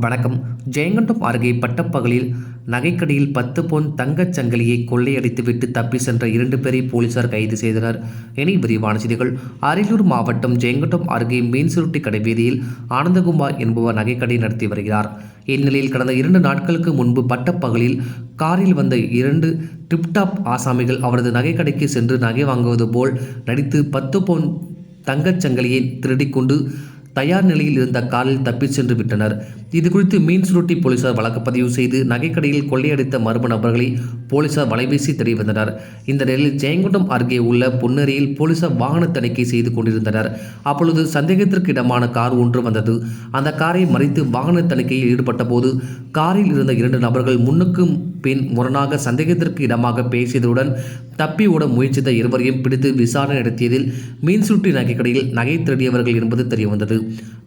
வணக்கம். ஜெயங்கொண்டம் அருகே பட்டப்பகலில் நகைக்கடையில் பத்து பொன் தங்கச் சங்கிலியை கொள்ளையடித்துவிட்டு தப்பி சென்ற இரண்டு பேரை போலீசார் கைது செய்தனர். இனி விரிவான செய்திகள். அரியலூர் மாவட்டம் ஜெயங்கண்டம் அருகே மீன்சுருட்டி கடை வீதியில் ஆனந்தகுமார் என்பவர் நகைக்கடை நடத்தி வருகிறார். இந்நிலையில் கடந்த இரண்டு நாட்களுக்கு முன்பு பட்டப்பகலில் காரில் வந்த இரண்டு டிப்டாப் ஆசாமிகள் அவரது நகைக்கடைக்கு சென்று நகை வாங்குவது போல் நடித்து பத்து பொன் தங்கச் சங்கிலியை திருடிக்கொண்டு தயார் நிலையில் இருந்த காரில் தப்பிச் சென்று விட்டனர். இதுகுறித்து மீன் சுருட்டி போலீசார் வழக்கு பதிவு செய்து நகைக்கடையில் கொள்ளையடித்த மர்ம நபர்களை போலீசார் வலைபேசி தேடி வந்தனர். இந்த நிலையில் ஜெயங்கொண்டம் அருகே உள்ள பொன்னேரியில் போலீசார் வாகன தணிக்கை செய்து கொண்டிருந்தனர். அப்பொழுது சந்தேகத்திற்கு இடமான கார் ஒன்று வந்தது. அந்த காரை மறைத்து வாகன தணிக்கையில் ஈடுபட்ட போது காரில் இருந்த இரண்டு நபர்கள் முன்னுக்கும் பின் முரணாக சந்தேகத்திற்கு இடமாக பேசியதுடன் தப்பி ஓட முயற்சித்த இருவரையும் பிடித்து விசாரணை நடத்தியதில் மீன்சுட்டி நகைக்கடையில் நகை திருடியவர்கள் என்பது தெரியவந்தது.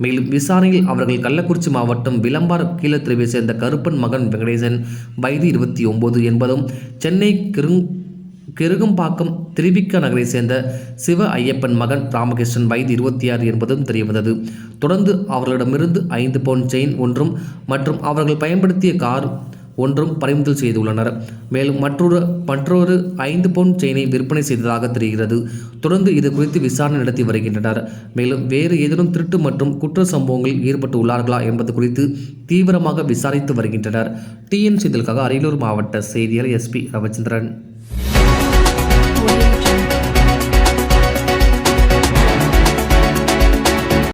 மேலும் விசாரணையில் அவர்கள் கள்ளக்குறிச்சி மாவட்டம் விளம்பார் கீழத்திருவை சேர்ந்த கருப்பன் மகன் வெங்கடேசன் வயது இருபத்தி ஒன்பது என்பதும் சென்னை கிருங் கெருகம்பாக்கம் திருவிக்க நகரை சேர்ந்த சிவ ஐயப்பன் மகன் ராமகிருஷ்ணன் வயது இருபத்தி ஆறு என்பதும் தெரியவந்தது. தொடர்ந்து அவர்களிடமிருந்து ஐந்து பவுன் செயின் ஒன்றும் மற்றும் அவர்கள் பயன்படுத்திய கார் ஒன்றும் பறிமுதல் செய்துள்ளனர். மேலும் மற்றொரு மற்றொரு ஐந்து பவுண்ட் செயினை விற்பனை செய்ததாக தெரிகிறது. தொடர்ந்து இது குறித்து விசாரணை நடத்தி வருகின்றனர். மேலும் வேறு ஏதேனும் திருட்டு மற்றும் குற்ற சம்பவங்களில் ஈடுபட்டு உள்ளார்களா என்பது குறித்து தீவிரமாக விசாரித்து வருகின்றனர். டிஎன் செய்தலுக்காக அரியலூர் மாவட்ட செய்தியாளர் எஸ்பி ரவிச்சந்திரன்.